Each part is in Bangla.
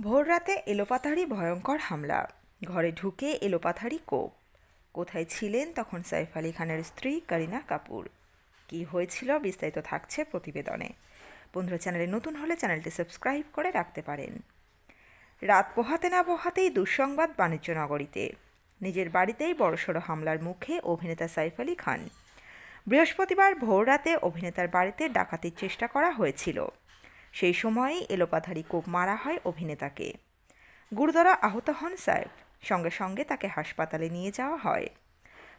ভোররাতে এলোপাথারি ভয়ঙ্কর হামলা। ঘরে ঢুকে এলোপাথারি কোপ। কোথায় ছিলেন তখন সাইফ আলী খানের স্ত্রী করিনা কাপুর। কী হয়েছিল বিস্তারিত থাকছে প্রতিবেদনে। বন্ধুরা, চ্যানেলে নতুন হলে চ্যানেলটি সাবস্ক্রাইব করে রাখতে পারেন। রাত পোহাতে না পোহাতেই দুঃসংবাদ বাণিজ্য নগরীতে। নিজের বাড়িতেই বড়সড় হামলার মুখে অভিনেতা সাইফ আলী খান। বৃহস্পতিবার ভোররাতে অভিনেতার বাড়িতে ডাকাতির চেষ্টা করা হয়েছিল। সেই সময়েই এলোপাথারি কোপ মারা হয় অভিনেতাকে। গুরুতর আহত হন সাইফ সঙ্গে সঙ্গে তাকে হাসপাতালে নিয়ে যাওয়া হয়।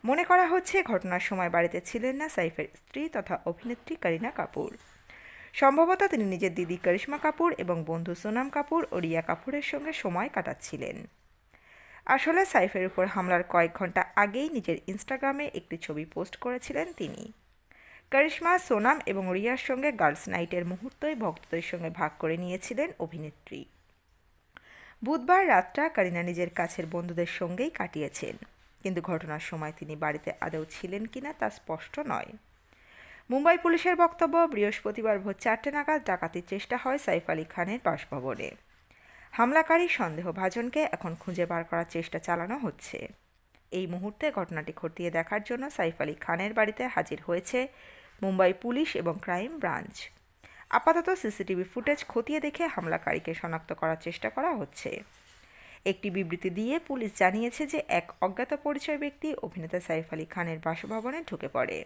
মনে করা হচ্ছে ঘটনার সময় বাড়িতে ছিলেন না সাইফের স্ত্রী তথা অভিনেত্রী করিনা কাপুর। সম্ভবত তিনি নিজের দিদি করিশ্মা কাপুর এবং বন্ধু সোনাম কাপুর ও রিয়া কাপুরের সঙ্গে সময় কাটাচ্ছিলেন। আসলে সাইফের উপর হামলার কয়েক ঘণ্টা আগেই নিজের ইনস্টাগ্রামে একটি ছবি পোস্ট করেছিলেন তিনি। করিশ্মা, সোনাম এবং রিয়ার সঙ্গে গার্লস নাইটের মুহূর্তই ভক্তদের সঙ্গে ভাগ করে নিয়েছিলেন অভিনেত্রী। বুধবার রাতটা করিনা নিজের কাছের বন্ধুদের সঙ্গেই কাটিয়েছেন। কিন্তু ঘটনার সময় তিনি বাড়িতে আদৌ ছিলেন কিনা তা স্পষ্ট নয়। মুম্বাই পুলিশের বক্তব্য, বৃহস্পতিবার ভোর চারটে নাগাদ ডাকাতির চেষ্টা হয় সাইফ আলী খানের বাসভবনে। হামলাকারী সন্দেহভাজনকে এখন খুঁজে বার করার চেষ্টা চালানো হচ্ছে। এই মুহূর্তে ঘটনাটি খতিয়ে দেখার জন্য সাইফ আলী খানের বাড়িতে হাজির হয়েছে মুম্বাই পুলিশ এবং ক্রাইম ব্রাঞ্চ। আপাতত সিসিটিভি ফুটেজ খতিয়ে দেখে হামলাকারীকে শনাক্ত করার চেষ্টা করা হচ্ছে। একটি বিবৃতি দিয়ে পুলিশ জানিয়েছে যে এক অজ্ঞাত পরিচয় ব্যক্তি অভিনেতা সাইফ আলী খানের বাসভবনে ঢুকে পড়ে।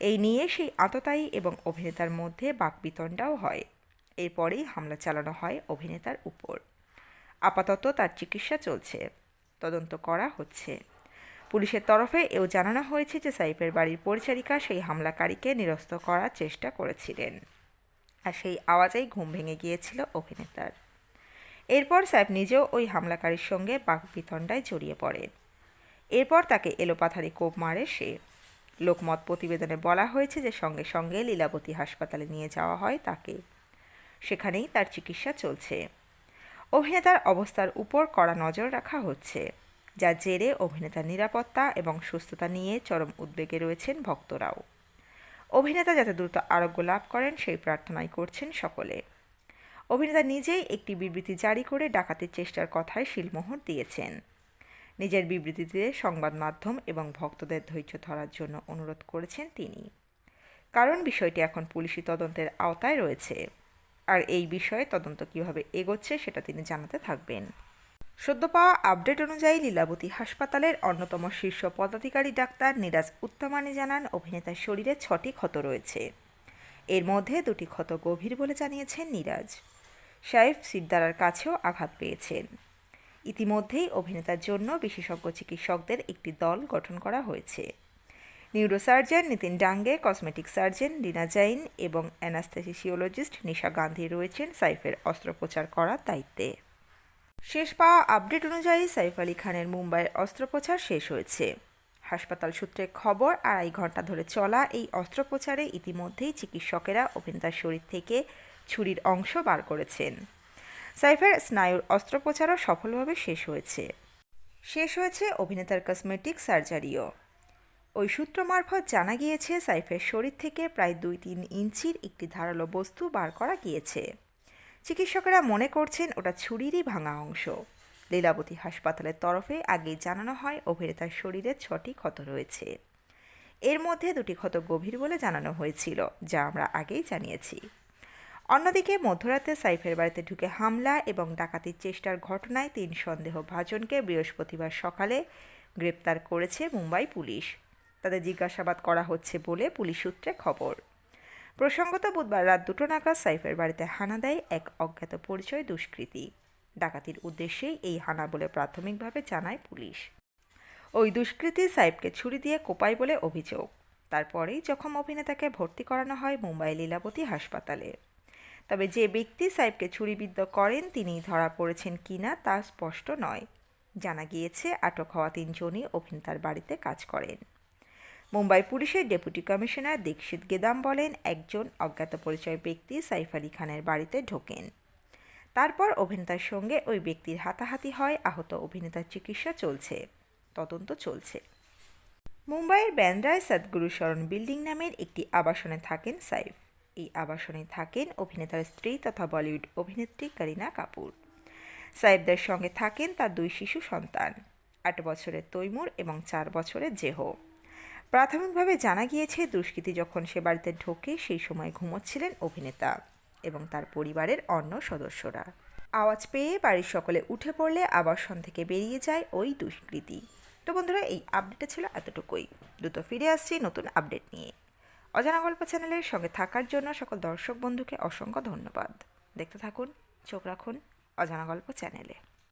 এই নিয়ে সেই আততায়ী এবং অভিনেতার মধ্যে বাকবিতণ্ডাও হয়। এরপরেই হামলা চালানো হয় অভিনেতার উপর। আপাতত তার চিকিৎসা চলছে। তদন্ত করা হচ্ছে। পুলিশের তরফে এও জানানো হয়েছে যে সাইফের বাড়ির পরিচারিকা সেই হামলাকারীকে নিরস্ত করার চেষ্টা করেছিলেন। আর সেই আওয়াজেই ঘুম ভেঙে গিয়েছিল অভিনেতার। এরপর সাইফ নিজেও ওই হামলাকারীর সঙ্গে বাকবিতণ্ডায় জড়িয়ে পড়ে এরপর তাকে এলোপাথারি কোপ মারে সে। লোকমত প্রতিবেদনে বলা হয়েছে যে সঙ্গে সঙ্গে লীলাবতী হাসপাতালে নিয়ে যাওয়া হয় তাকে। সেখানেই তার চিকিৎসা চলছে। অভিনেতার অবস্থার উপর কড়া নজর রাখা হচ্ছে, যা জেরে অভিনেতার নিরাপত্তা এবং সুস্থতা নিয়ে চরম উদ্বেগে রয়েছেন ভক্তরাও। অভিনেতা যাতে দ্রুত আরোগ্য লাভ করেন, সেই প্রার্থনাই করছেন সকলে। অভিনেতা নিজেই একটি বিবৃতি জারি করে ডাকাতির চেষ্টার কথায় শিলমোহর দিয়েছেন। নিজের বিবৃতিতে সংবাদ মাধ্যম এবং ভক্তদের ধৈর্য ধরার জন্য অনুরোধ করেছেন তিনি। কারণ বিষয়টি এখন পুলিশি তদন্তের আওতায় রয়েছে। আর এই বিষয়ে তদন্ত কীভাবে এগোচ্ছে সেটা তিনি জানাতে থাকবেন। সদ্য পাওয়া আপডেট অনুযায়ী লীলাবতী হাসপাতালের অন্যতম শীর্ষ পদাধিকারী ডাক্তার নিরাজ উত্তমানি জানান, অভিনেতার শরীরে ছটি ক্ষত রয়েছে। এর মধ্যে দুটি ক্ষত গভীর বলে জানিয়েছেন নিরাজ। সাইফ সিদ্দারার কাছেও আঘাত পেয়েছেন। ইতিমধ্যেই অভিনেতার জন্য বিশেষজ্ঞ চিকিৎসকদের একটি দল গঠন করা হয়েছে। Neurosurgeon Nitin Dange cosmetic surgeon Rina Jain এবং অ্যানাস্থেসিওলজিস্ট নিশা গান্ধী রয়েছেন সাইফের অস্ত্রোপচার করার দায়িত্বে। শেষ পাওয়া আপডেট অনুযায়ী সাইফ আলী খানের মুম্বাইয়ের অস্ত্রোপচার শেষ হয়েছে। হাসপাতাল সূত্রে খবর, আড়াই ঘণ্টা ধরে চলা এই অস্ত্রোপচারে ইতিমধ্যেই চিকিৎসকেরা অভিনেতার শরীর থেকে ছুরির অংশ বার করেছেন। সাইফের স্নায়ুর অস্ত্রোপচারও সফলভাবে শেষ হয়েছে। শেষ হয়েছে অভিনেতার কসমেটিক সার্জারিও ওই সূত্র মারফত জানা গিয়েছে, সাইফের শরীর থেকে প্রায় দুই তিন ইঞ্চির একটি ধারালো বস্তু বার করা গিয়েছে। চিকিৎসকেরা মনে করছেন ওটা ছুরিরই ভাঙা অংশ। লীলাবতী হাসপাতালের তরফে আগেই জানানো হয় অভিনেতার শরীরে ছটি ক্ষত রয়েছে। এর মধ্যে দুটি ক্ষত গভীর বলে জানানো হয়েছিল, যা আমরা আগেই জানিয়েছি। অন্যদিকে মধ্যরাতে সাইফের বাড়িতে ঢুকে হামলা এবং ডাকাতির চেষ্টার ঘটনায় তিন সন্দেহভাজনকে বৃহস্পতিবার সকালে গ্রেপ্তার করেছে মুম্বাই পুলিশ। তাদের জিজ্ঞাসাবাদ করা হচ্ছে বলে পুলিশ সূত্রে খবর। প্রসঙ্গত বুধবার রাত দুটো নাগাদ সাইফের বাড়িতে হানা দেয় এক অজ্ঞাত পরিচয় দুষ্কৃতী। ডাকাতির উদ্দেশ্যেই এই হানা বলে প্রাথমিকভাবে জানায় পুলিশ। ওই দুষ্কৃতী সাইফকে ছুরি দিয়ে কোপায় বলে অভিযোগ। তারপরেই জখম অভিনেতাকে ভর্তি করানো হয় মুম্বাই লীলাবতী হাসপাতালে। তবে যে ব্যক্তি সাইফকে ছুরিবিদ্ধ করেন তিনি ধরা পড়েছেন কিনা তা স্পষ্ট নয়। জানা গিয়েছে, আটক হওয়া তিনজনই অভিনেতার বাড়িতে কাজ করেন। মুম্বাই পুলিশের ডেপুটি কমিশনার দীক্ষিত গেদাম বলেন, একজন অজ্ঞাত পরিচয় ব্যক্তি সাইফ আলী খানের বাড়িতে ঢোকেন। তারপর অভিনেতার সঙ্গে ওই ব্যক্তির হাতাহাতি হয়, আহত অভিনেতার চিকিৎসা চলছে, তদন্ত চলছে। মুম্বাইয়ের ব্যান্দ্রায় সদ্গুরু শরণ বিল্ডিং নামের একটি আবাসনে থাকেন সাইফ। এই আবাসনে থাকেন অভিনেতার স্ত্রী তথা বলিউড অভিনেত্রী করিনা কাপুর। সাহেবদের সঙ্গে থাকেন তার দুই শিশু সন্তান, আট বছরের তৈমুর এবং চার বছরের জেহ। প্রাথমিকভাবে জানা গিয়েছে, দুষ্কৃতী যখন সে বাড়িতে ঢোকে সেই সময় ঘুমোচ্ছিলেন অভিনেতা এবং তার পরিবারের অন্য সদস্যরা। আওয়াজ পেয়ে বাড়ির সকলে উঠে পড়লে আবাসন থেকে বেরিয়ে যায় ওই দুষ্কৃতী। তো বন্ধুরা, এই আপডেটটা ছিল এতটুকুই। দ্রুত ফিরে আসছি নতুন আপডেট নিয়ে। অজানা গল্প চ্যানেলের সঙ্গে থাকার জন্য সকল দর্শক বন্ধুকে অসংখ্য ধন্যবাদ। দেখতে থাকুন, চোখ রাখুন অজানা গল্প চ্যানেলে।